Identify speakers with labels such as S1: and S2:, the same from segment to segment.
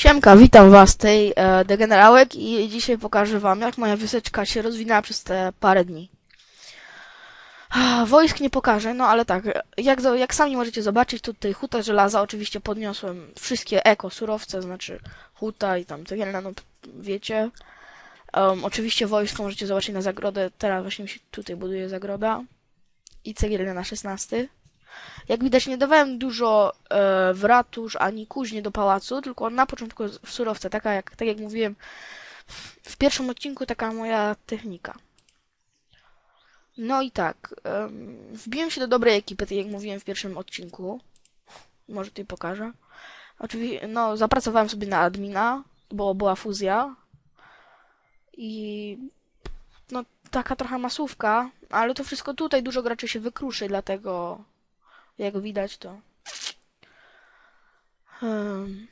S1: Siemka, witam was, tej e, Degenerałek i dzisiaj pokażę wam, jak moja wyseczka się rozwinęła przez te parę dni. Wojsk nie pokażę, no ale tak, jak, jak sami możecie zobaczyć, tutaj huta żelaza, oczywiście podniosłem wszystkie eko surowce, znaczy huta i tam cegielna, no wiecie. Um, oczywiście wojsko możecie zobaczyć na zagrodę, teraz właśnie mi się tutaj buduje zagroda i cegielne na 16. Jak widać, nie dawałem dużo e, w ratusz ani kuźnie do pałacu, tylko na początku w surowce, taka jak, tak jak mówiłem w pierwszym odcinku, taka moja technika. No i tak, em, wbiłem się do dobrej ekipy, tak jak mówiłem w pierwszym odcinku. Może tutaj pokażę. Oczywiście, no, zapracowałem sobie na admina, bo była fuzja. I no, taka trochę masówka, ale to wszystko tutaj dużo graczy się wykruszy, dlatego jak widać to. Hmm.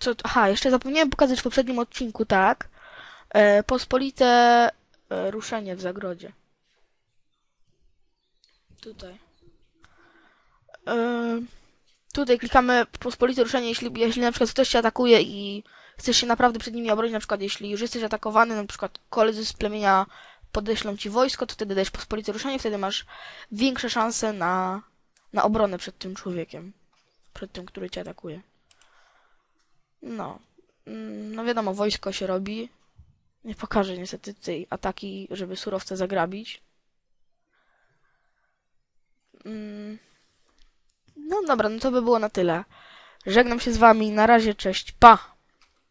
S1: Co, aha, jeszcze zapomniałem pokazać w poprzednim odcinku, tak. E, pospolite e, ruszenie w zagrodzie. Tutaj. E, tutaj klikamy pospolite ruszenie, jeśli, jeśli na przykład ktoś cię atakuje i chcesz się naprawdę przed nimi obronić, na przykład jeśli już jesteś atakowany, na przykład koledzy z plemienia podeślą ci wojsko, to wtedy dajesz pospolite ruszenie, wtedy masz większe szanse na na obronę przed tym człowiekiem. Przed tym, który cię atakuje. No. Mm, No wiadomo, wojsko się robi. Nie pokażę niestety tej ataki, żeby surowce zagrabić. Mm. No dobra, no to by było na tyle. Żegnam się z wami. Na razie, cześć, pa!